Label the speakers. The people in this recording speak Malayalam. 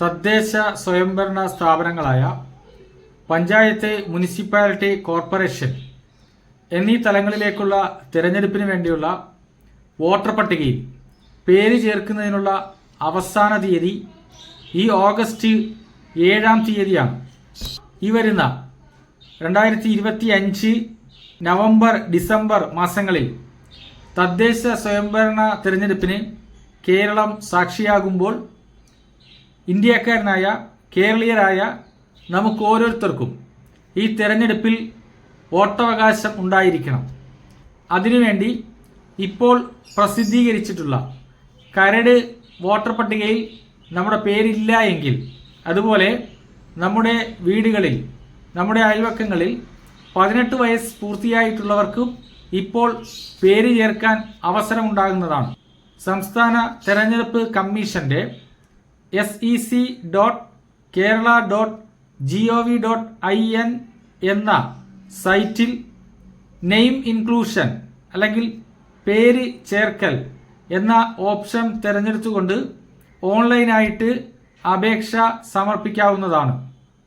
Speaker 1: തദ്ദേശ സ്വയംഭരണ സ്ഥാപനങ്ങളായ പഞ്ചായത്ത് മുനിസിപ്പാലിറ്റി കോർപ്പറേഷൻ എന്നീ തലങ്ങളിലേക്കുള്ള തിരഞ്ഞെടുപ്പിന് വേണ്ടിയുള്ള വോട്ടർ പട്ടികയിൽ പേര് ചേർക്കുന്നതിനുള്ള അവസാന തീയതി ഈ ഓഗസ്റ്റ് ഏഴാം തീയതിയാണ്. ഈ വരുന്ന രണ്ടായിരത്തി ഇരുപത്തി അഞ്ച് നവംബർ ഡിസംബർ മാസങ്ങളിൽ തദ്ദേശ സ്വയംഭരണ തിരഞ്ഞെടുപ്പിന് കേരളം സാക്ഷിയാകുമ്പോൾ ഇന്ത്യക്കാരനായ കേരളീയരായ നമുക്ക് ഓരോരുത്തർക്കും ഈ തെരഞ്ഞെടുപ്പിൽ വോട്ടവകാശം ഉണ്ടായിരിക്കണം. അതിനുവേണ്ടി ഇപ്പോൾ പ്രസിദ്ധീകരിച്ചിട്ടുള്ള കരട് വോട്ടർ പട്ടികയിൽ നമ്മുടെ പേരില്ല എങ്കിൽ അതുപോലെ നമ്മുടെ വീടുകളിൽ നമ്മുടെ അയൽവക്കങ്ങളിൽ പതിനെട്ട് വയസ്സ് പൂർത്തിയായിട്ടുള്ളവർക്കും ഇപ്പോൾ പേര് ചേർക്കാൻ അവസരമുണ്ടാകുന്നതാണ്. സംസ്ഥാന തെരഞ്ഞെടുപ്പ് കമ്മീഷന്റെ S E C dot Kerala dot G O V dot I N എന്ന സൈറ്റിൽ നെയിം ഇൻക്ലൂഷൻ അല്ലെങ്കിൽ പേര് ചേർക്കൽ എന്ന ഓപ്ഷൻ തിരഞ്ഞെടുത്തുകൊണ്ട് ഓൺലൈനായിട്ട് അപേക്ഷ സമർപ്പിക്കാവുന്നതാണ്.